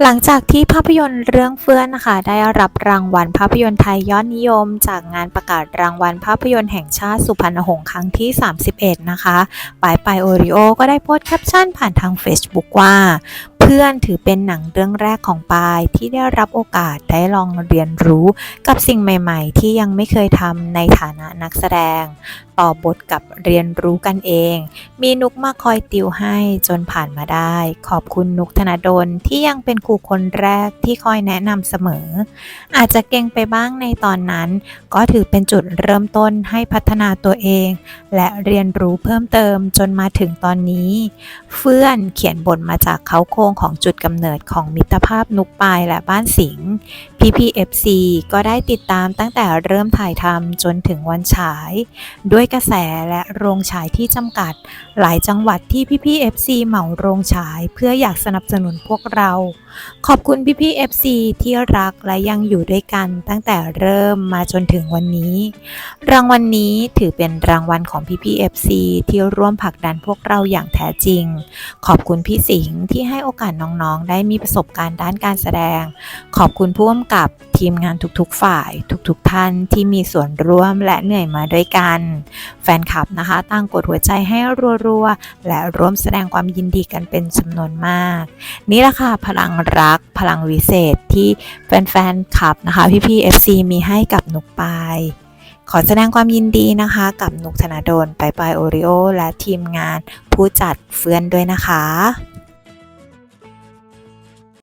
หลังจากที่ภาพยนตร์เรื่องเฟื่อนนะคะ ได้รับรางวัลภาพยนตร์ไทยยอดนิยม จากงานประกาศรางวัลภาพยนตร์แห่งชาติสุพรรณหงษ์ครั้งที่ 31 นะคะปายปายโอริโอก็ได้โพสต์แคปชั่นผ่านทาง Facebook ว่า พื่อนถือเป็นหนังเรื่องแรกของปายที่ได้รับโอกาสได้ลองเรียนรู้กับสิ่งใหม่ ๆ ที่ยังไม่เคยทำในฐานะนักแสดง ต่อบทกับเรียนรู้กันเอง มีนุกมาคอยติวให้จนผ่านมาได้ ขอบคุณนุกธนดลที่ยังเป็นครูคนแรกที่คอยแนะนำเสมอ อาจจะเก่งไปบ้างในตอนนั้น ก็ถือเป็นจุดเริ่มต้นให้พัฒนาตัวเอง และเรียนรู้เพิ่มเติมจนมาถึงตอนนี้ เฟื่อนเขียนบทมาจากเขาโครงของจุดกำเนิดของมิตรภาพนุกปายและบ้านสิงห์ PPFC ก็ได้ติดตามตั้งแต่เริ่มถ่ายทำจนถึงวันฉาย ด้วยกระแสและโรงฉายที่จำกัด หลายจังหวัดที่พี่พี่ FC เหมาโรงฉายเพื่ออยากสนับสนุนพวกเรา ขอบคุณพี่พี่ FC ที่รักและยังอยู่ด้วยกันตั้งแต่เริ่มมาจนถึงวันนี้ รางวัลนนี้ถือเป็นรางวัลของพี่พี่ FC ที่ร่วมผลักดันพวกเราอย่างแท้จริง ขอบคุณพี่สิงห์ที่ให้โอกาสน้องๆ ได้มีประสบการณ์ด้านการแสดง ขอบคุณผู้กำกับทีมงานทุกๆ ฝ่าย ทุกๆ ท่านที่มีส่วนร่วมและเหนื่อยมาด้วยกัน แฟนคลับนะคะต่างกดหัวใจให้รัวๆ และร่วมแสดงความยินดีกันเป็นจำนวนมาก นี่แหละค่ะพลังรักพลังวิเศษที่แฟนๆคลับนะคะพี่ๆ FC มีให้กับนุกปายขอแสดงความยินดีนะคะกับนุกธนาโดนไปไปโอริโอและทีมงานผู้จัดเฟื่อนด้วยนะคะ